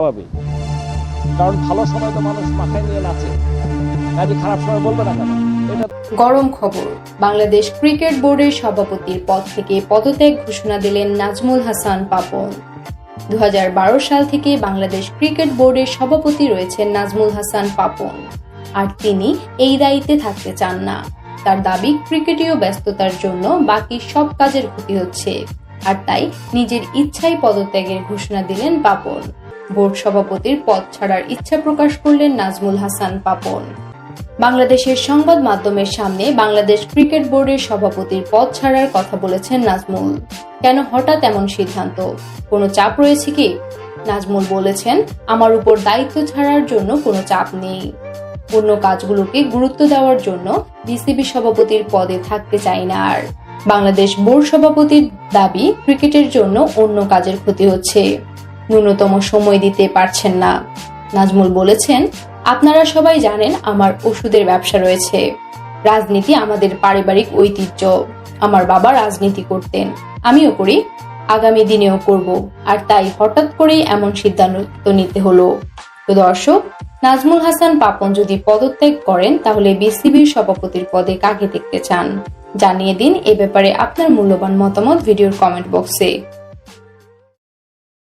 স্বাভাবিক কারণ ভালো সময় তো মানুষ মাথায় নিয়ে নাচে। কাজে খারাপ সময় বলবে না কেন? গরম খবর। বাংলাদেশ ক্রিকেট বোর্ডের সভাপতির পদ থেকে পদত্যাগ ঘোষণা দিলেন নাজমুল হাসান পাপন। দু সাল থেকে বাংলাদেশ ক্রিকেট বোর্ডের সভাপতি রয়েছেন নাজমুল হাসান পাপন। আর তিনি এই দায়িত্বে থাকতে চান না। তার দাবি, ক্রিকেটীয় ব্যস্ততার জন্য বাকি সব কাজের ক্ষতি হচ্ছে। আর তাই নিজের ইচ্ছাই পদত্যাগের ঘোষণা দিলেন পাপন। বোর্ড সভাপতির পদ ছাড়ার ইচ্ছা প্রকাশ করলেন নাজমুল হাসান পাপন। বাংলাদেশের সংবাদ মাধ্যমের সামনে বাংলাদেশ ক্রিকেট বোর্ডের সভাপতির পদ ছাড়ার কথা বলেছেন নাজমুল। কেন হঠাৎ এমন সিদ্ধান্ত? কোনো চাপ রয়েছে কি? নাজমুল বলেছেন, আমার উপর দায়িত্ব ছাড়ার জন্য কোনো চাপ নেই। অন্য কাজগুলোকে গুরুত্ব দেওয়ার জন্য বিসিবি সভাপতির পদে থাকতে চাই না আর। বাংলাদেশ বোর্ড সভাপতির দাবি, ক্রিকেটের জন্য অন্য কাজের ক্ষতি হচ্ছে। ন্যূনতম সময় দিতে পারছেন না। নাজমুল বলেছেন, আপনারা সবাই জানেন আমার ওষুধের ব্যবসা রয়েছে। রাজনীতি আমাদের পারিবারিক ঐতিহ্য। আমার বাবা রাজনীতি করতেন। আমিও করি, আগামী দিনেও করব। আর তাই হঠাৎ করেই এমন সিদ্ধান্ত নিতে হলো। তো দর্শক, নাজমুল হাসান পাপন যদি পদত্যাগ করেন, তাহলে বিসিবির সভাপতির পদে কাকে দেখতে চান? জানিয়ে দিন এ ব্যাপারে আপনার মূল্যবান মতামত ভিডিওর কমেন্ট বক্সে।